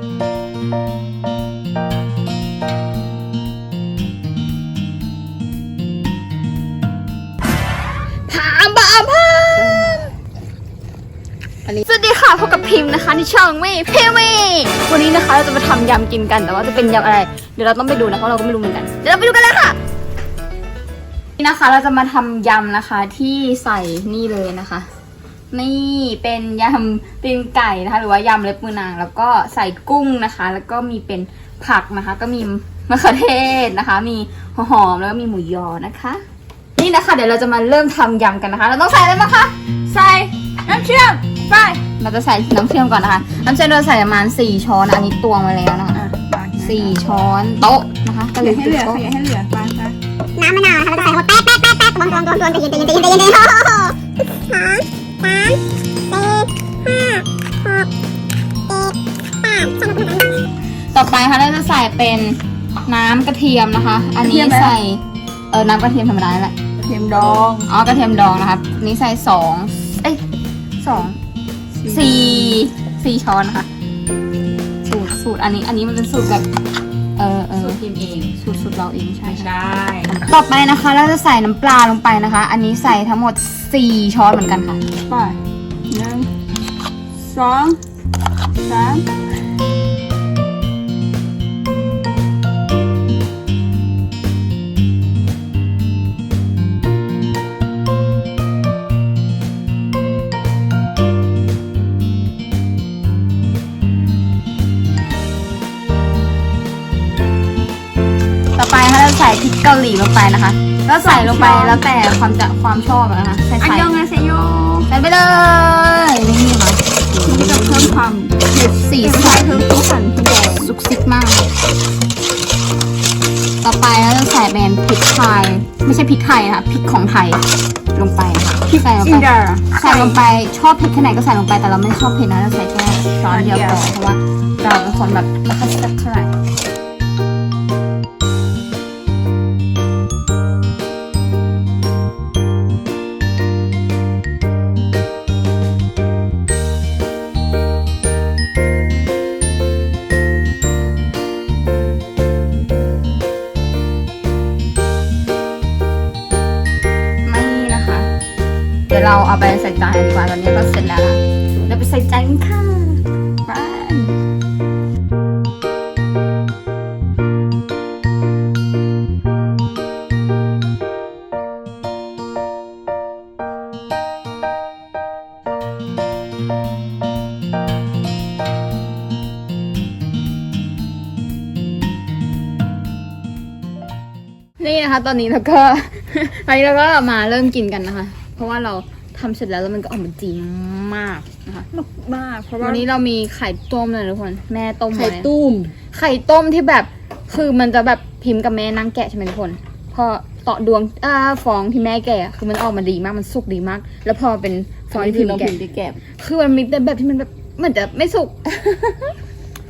พามบาพามอันนี้สวัสดีค่ะพบกับพิมพ์นะคะที่ช่องเม่เพเม่วันนี้นะคะเราจะมาทำยำกินกันแต่ว่าจะเป็นยำอะไร เดี๋ยวเราต้องไปดูนะเพราะเราก็ไม่รู้เหมือนกัน เดี๋ยวเราไปดูกันเลยค่ะ นี่นะคะเราจะมาทำยำนะคะที่ใส่นี่เลยนะคะ นี่เป็นยำตีนไก่นะคะ หรือว่ายำเล็บมือนาง แล้วก็ใส่กุ้งนะคะ แล้วก็มีเป็นผักนะคะ ก็มีมะเขือเทศนะคะ มีหัวหอมแล้วก็มีหมูยอนะคะ นี่นะคะ เดี๋ยวเราจะมาเริ่มทำยำกันนะคะ เราต้องใส่อะไรบ้างคะใส่น้ำเชื่อมไปเราจะใส่น้ำเชื่อมก่อนนะคะ น้ำเชื่อมเราใส่ประมาณสี่ช้อนอันนี้ตวงมาแล้วนะคะสี่ช้อนโต๊ะนะคะก็ขเลยยายให้เหลือโต๊ะขยายให้เหลือไปไปน้ำมะนาวนะคะเราจะใส่หมดแป๊ะแป๊ะแป๊ะแป๊ะตวงตวงตวงตวงใจเย็นใจเย็นใจเย็นใจเย็น ใจเย็นโอ้โหสองสามสี่ห้าหกเจ็ดแปดใส่หมดเลยต่อไปค่ะเราจะใส่เป็นน้ำกระเทียมนะคะ อันนี้ใส่เออน้ำกระเทียมธรรมดาแหละเทียมดองอ๋อกระเทียมดองนะคะอันนี้ใส่สองเอ้ยสองสี่สี่ช้อนนะคะสูตรสูตรอันนี้อันนี้มันเป็นสูตรแบบ เออเออสูตรพิมเองสูตรสูตรเราเองใช่ไม่ใช่ได้ต่อไปนะคะเราจะใส่น้ำปลาลงไปนะคะ อันนี้ใส่ทั้งหมด 4 ช้อนเหมือนกันค่ะ ไปหนึ่งสองสาม หลีลงไปนะคะ ก็ใส่ลงไปแล้วแต่ความจะความชอบอะนะคะใส่อันใส่ยองอาเซโยใส่ไปเลยนี่ค่ะมันจะเพิ่มความเผ็ดสีเผ็ดสันเพิ่มสีสันที่แดงซุกซิกมาก ต่อไปเราจะใส่เป็นพริกไทยไม่ใช่พริกไทยนะคะพริกของไทยลงไปนะคะใส่ลงอินไปเดอร์ใส่ลงไปชอบเผ็ดแค่ไหนก็ใส่ลงไปแต่เราไม่ชอบเผ็ดนะเราใส่แค่ช้อนเดียวพอเพราะว่าเราเป็นคนแบบไม่ค่อยแซ่บเท่าไหร่ ดี๋ยวเราเอาไปใส่จานดีกว่าตอนนี้ก็เสร็จแล้วนะเราไปใส่จานกันค่ะไปนี่นะคะ ตอนนี้เราก็ ตอนนี้เราก็มาเริ่มกินกันนะคะ ราะว่าเราทำเสร็จแล้วแล้วมันก็ออกมาดีมากนะคะมากเพราะว่าวันนี้เรามีไข่ต้มเลยทุกคน แม่ต้มไข่ไว้ตุ้ม ไข่ต้มที่แบบคือมันจะแบบพิมพ์กับแม่นั่งแกะใช่ไหมทุกคน พอเตาะดวงอ่าฟองที่แม่แกะอะคือมันออกมาดีมากมันสุกดีมาก แล้วพอเป็นฟองที่พิมพ์แกะที่แกะคือมันมีแต่แบบที่มันแบบเหมือนจะไม่สุก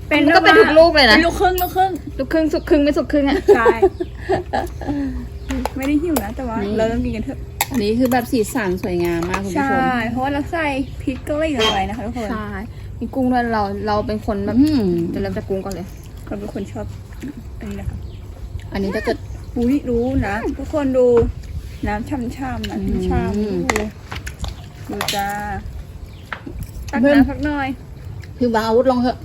เป็นมันก็เป็นทุกลูกเลยนะ เป็นลูกครึ่งลูกครึ่งลูกครึ่งสุกครึ่งไม่สุกครึ่งอะ ใช่ ไม่ได้หิวนะแต่ว่า นี่ เราต้องกินกันเถอะ อันนี้คือแบบสีสันสวยงามมากคุณผู้ใช่ชมเพราะว่าเราใส่พริกเกาหลีลงไปนะคะทุกคนใช่มีกุ้งด้วยเราเราเป็นคนแบบอืมจะเริ่มจากกุ้งก่อนเลย เราเป็นคนชอบอันนี้นะคะอันนี้ถ้าเกิด อุ้ยรู้นะทุกคนดูน้ำช่ำๆน้ำช่ำอืมๆดูดูจ้าตักเพิ่มน้ำสักหน่อยพิมพ์วางอาวุธลงเถอะ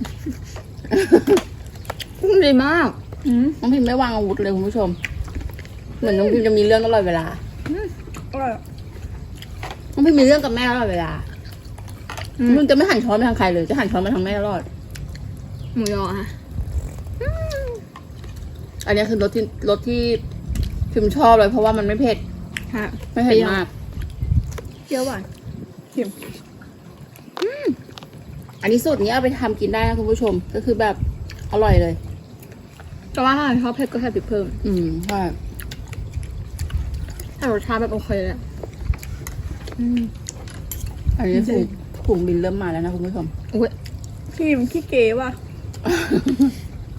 กุ้งดีมากอืมน้องพิมพ์ไม่วางอาวุธเลยคุณผู้ชม เหมือนน้องพิมพ์จะมีเรื่องตลอดเวลา อร่อยน้องพิมพ์มีเรื่องกับแม่ตลอดเวลาอืมมึงจะไม่หันช้อนไปทางใครเลย จะหันช้อนมาทางแม่ตลอด หมูยอค่ะ อันนี้คือรสที่รสที่พิมพ์ชอบเลยเพราะว่ามันไม่เผ็ด ค่ะไม่เผ็ดมาก เปรี้ยวหวานเค็มอันนี้สูตรนี้เอาไปทำกินได้นะคุณผู้ชม ก็คือแบบอร่อยเลย แต่ว่าถ้าชอบเผ็ดก็ใส่พริกเพิ่ม อืมใช่ แต่รสชาติแบบโอเคเลยอะอันนี้ถุงถุงบินเริ่มมาแล้วนะคุณผู้ชม อุ้ยพี่มันขี้เก๋ว่ะ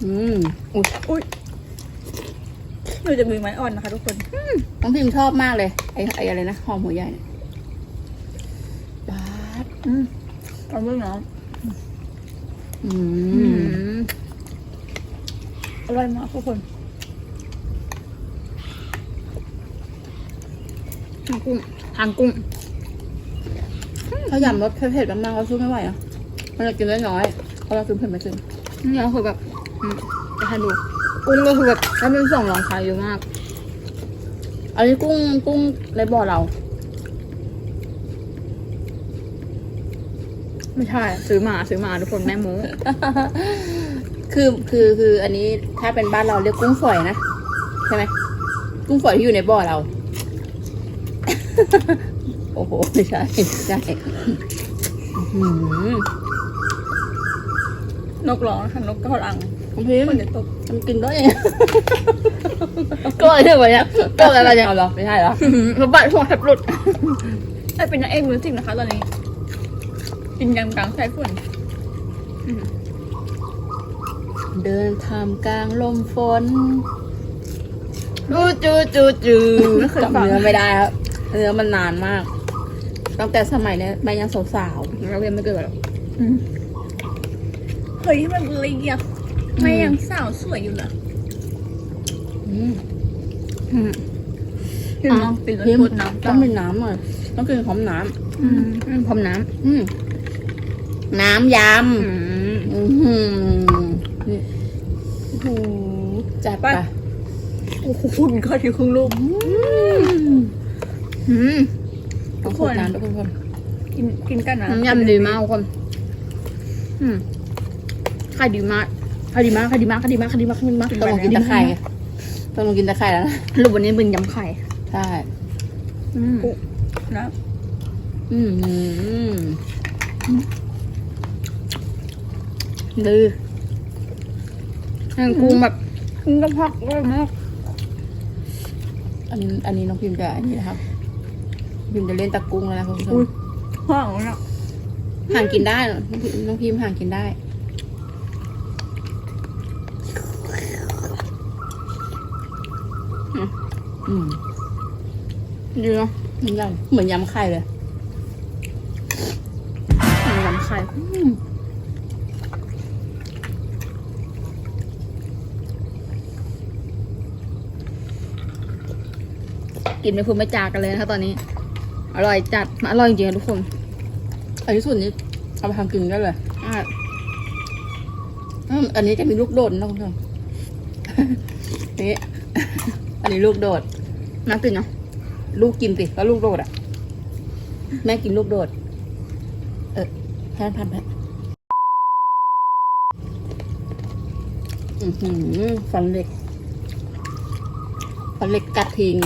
อืมอุ้ยหนูจะมือไม้อ่อนนะคะทุกคนน้องพิมพ์ชอบมากเลย ไอ้ไอ้อะไรนะหอมหัวใหญ่เนี่ยบาสอืมเอาเรื่องน้องอือืมมอร่อยมากทุกคน หางกุ้งหางกุ้งถ้ายำรสเผ็ดๆมากๆเราสู้ไม่ไหวอะมันจะกินได้น้อยเพราะเรากินเผ็ดไม่ถึงนี่ก็คือแบบอืมจะให้ดูกุ้งก็คือแบบถ้าเป็นสองรองขายเยอะมาก อันนี้กุ้งกุ้งในบ่อเรา ไม่ใช่ ซื้อมาซื้อมาทุกคนแม่หมูคือคือคืออันนี้ถ้าเป็นบ้านเราเรียกกุ้งฝอยนะ ใช่ไหมกุ้งฝอยที่อยู่ในบ่อเรา โอ้โห ไม่ใช่ไม่ใช่อื้อหือนกร้องนะคะนกกระรังคุณพิมคนจะตกมันกินได้ยังไงก็อะไรเนี่ยวันเนี้ยก็อะไรเนี่ยเอาเหรอไม่ใช่เหรอสะบัดหัวแทบหลุดไอ้เป็นนางเอกมือสิงนะคะ ตอนนี้ กินยำกลางสายฝนเดินทำกลางลมฝนจูจูจูจูไม่เคยจำฟังเนื้อไม่ได้ครับ เนื้อมันนานมาก ตั้งแต่สมัยเนี้ยแม่ยังสาวเราเรียนไม่เกิดหรอกอืมเฮ้ยมันเลียไม่ยังสาวสวยอยู่เหรอๆอืมอืมคือน้องเป็นรพิมถน้ำต้องเป็นน้ำหน่อยต้องกินพร้อมน้อืมอืมพร้อมน้ำอืมน้ำยำอืมำอือหือนี่โอ้โหจัดไปโอ้โหคุณก็ที่ครึ่งลูก อืมต้องทุคกนคนน้ำทุกคนกินกินกันนะน้ำยำดีมากทุกคนอืมขายดีมากขายดีมากขายดีมากขายดีมากขายดีมากขายดีมากต้องลองกินตะไคร่ต้องลองกินตะไคร่แล้วนะรูปวันนี้เป็นยำไข่ใช่อืมนะอืมดื้อยังกุ้งแบบคุณก็พักเลยมากอันอันนี้น้องพิมจะอันนี้นะครับ พิมจะเล่นตะกุ้งแล้วนะคุณผู้ชอุ้มยห้องนะห่างกินได้น้องพิมน้องพิมห่างกินได้ อืมดีเนาะมันยำเหมือนยำไข่เลยยำไข่อืมกินไม่พูดไม่จากกันเลยนะคะตอนนี้ อร่อยจัด อร่อยจริงๆอะทุกคนอันนี้ส่วนนี้เอาไปทำกินได้เลยอะอืมอันนี้จะมีลูกโดดนะคุณผู้ชม นี่ อันนี้ลูกโดดน่ากินเนาะลูกกินสิก็ลูกโดดอะ แม่กินลูกโดด เออแพนพันแพนอือหือฟันเหล็ก ฟันเหล็กกัดทิ้ง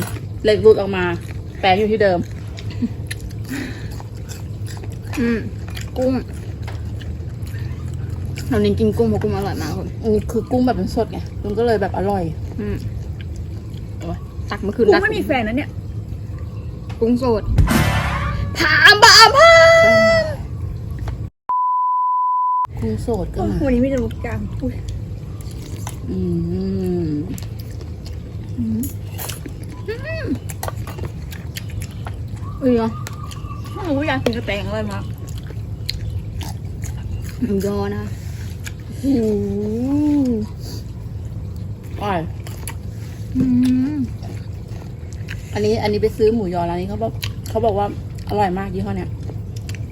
เหล็กหลุดออกมา แปลงอยู่ที่เดิม อืมกุ้งเราเน้นกินกุ้งเพราะกุ้งอร่อยมากคนอือคือกุ้งแบบเป็นสดไงมันก็เลยแบบอร่อยอืมโอ้ยตักเมื่อคืนคุณรักไม่มีแฟนนะเนี่ย กุ้งสดพามบามพามกุ้งสดก็มาวันนี้ไม่จะรู้กลางอุ้ยอืมเอ้ยเนาะ ถ้ารู้อยากกินกระแตงอะไรมากหมูยอนะอืมอร่อยอืมอันนี้อันนี้ไปซื้อหมูยอร้านนี้เขาบอกเขาบอกว่าอร่อยมากยี่ห้อเนี้ย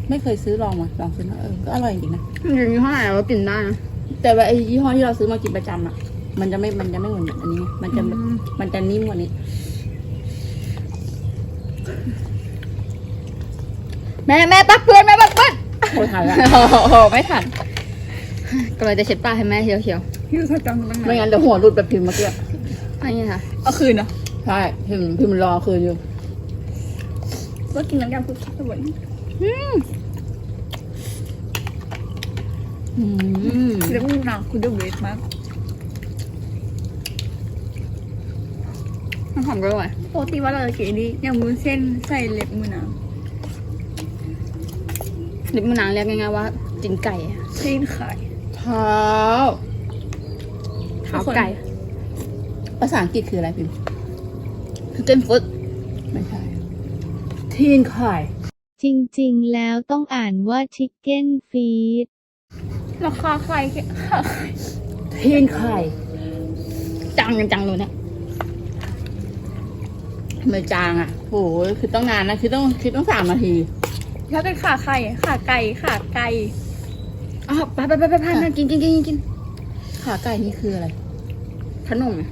ไม่เคยซื้อลองมาลองซื้อมาเออก็อร่อยจริงนะอย่างนี้เท่าไหร่เรากินได้นะแต่ว่าไอ้ยี่ห้อที่เราซื้อมากินประจำอะ มันจะไม่มันจะไม่เหมือนอันนี้ไงมันจะอืมมันจะนิ่มกว่านี้ แม่แม่ปักเพื่อนแม่ปักเพื่อนโอ้ทันละโอ้โหไม่ทันกำลังจะเช็ดปากให้แม่เชียวเชียวพี่รู้จักตั้งไม่งั้นเดี๋ยวหัวหลุดแบบพิมพ์เมื่อกี้ๆอันนี้ค่ะเอาคืนนะใช่พิมพ์พิมพ์รอคืนอยู่ว่ากินน้ำยำคือสวยอืมเรียกว่าหนังคุณเดอะเวทมากน้ำหอมก็อร่อยปกติว่าเราจะกินอันนี้ยำมือเส้นใส่เล็บมือนาง ลิปมะนาวเรียกง่ายๆว่าจินไก่อะเส้นไข่เท้าเท้าไก่ ภาษาอังกฤษคืออะไรพิมพ์เต้นฟุตไม่ใช่ทีนไข่จริงๆ แล้วต้องอ่านว่า chicken feed ราคาไข่แค่ทีนไข่ จังกันจังเลยเนี่ยทำไมจางอะโหคือต้องนานนะ คือต้องคือต้องสามนาที ถ้าเป็นขาไข่ขาไก่ขาไก่อ้าวไปไปไปไปไปไปกินกินกินกินกินขาไก่นี่คืออะไร ขนมอะ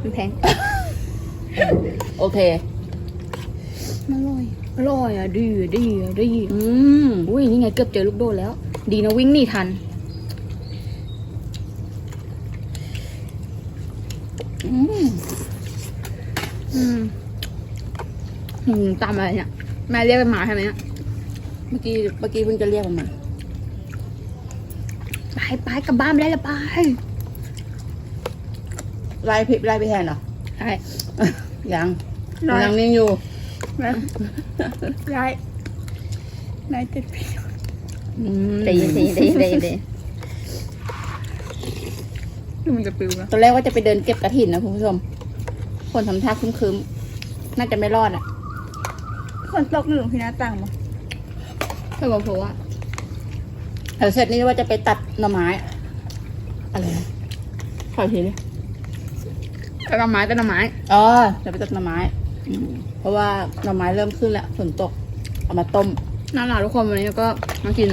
มันแพง โอเคอร่อย อร่อยอะดีอะดีอะดีอืมอุ้ยนี่ไงเกือบเจอลูกโดดแล้ว ดีนะวิ่งหนีทัน อืม อืมอืมตามอะไรเนี่ย แม่เรียกเป็นหมาใช่ไหมเนี่ยเมื่อกี้เมื่อกี้เพิ่งจะเรียกมันมาไปไปกลับบ้านไปได้แล้วไปไล่พี่ไล่ไปแทนเหรอ ใช่ยังไล่ ยังนิ่งอยู่นะยายนายติดพี่อืมใจเย็นใจเย็นใจเย็นใจเย็นใจเย็นคือมันจะปิวนะตอนแรกว่าจะไปเดินเก็บกระถินนะคุณผู้ชมฝนทำท่าครึ้มๆ น่าจะไม่รอดอะ คนตกหนึ่งพี่หน้าต่างมาเพื่อนบอกผมว่าเดี๋ยวเสร็จนี่ว่าจะไปตัดหน่อไม้อะไรนะขออีกทีดิกระไม้กระไม้อ๋อจะไปตัดหน่อไม้อืมเพราะว่าหน่อไม้เริ่มขึ้นแล้วฝนตก เอามาต้มน่ารักทุกคนวันนี้ก็มากิน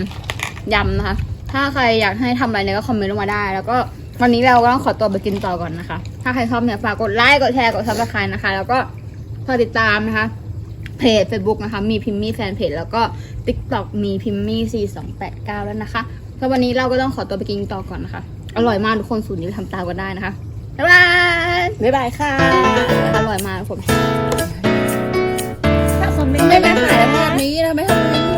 ยำนะคะ ถ้าใครอยากให้ทำอะไรเนี่ยก็คอมเมนต์ลงมาได้ แล้วก็วันนี้เราก็ต้องขอตัวไปกินต่อก่อนนะคะ ถ้าใครชอบเนี่ยฝากกดไลค์กดแชร์กดซับสไครต์นะคะ แล้วก็ฝากติดตามนะคะ เพจ Facebook นะคะ มีพิมมี่แฟนเพจแล้วก็ TikTok มีพิมมี่4289 แล้วนะคะแล้ววันนี้เราก็ต้องขอตัวไปกินต่อก่อนนะคะ อร่อยมากทุกคนสูตรนี้ไปทำตามกันได้นะคะ บ๊ายบาย บ๊ายบายค่ะ อร่อยมากทุกคนถ้าคอมเมนต์ทำไมไม่ขายแบบนี้ทำไมทำแบบนี้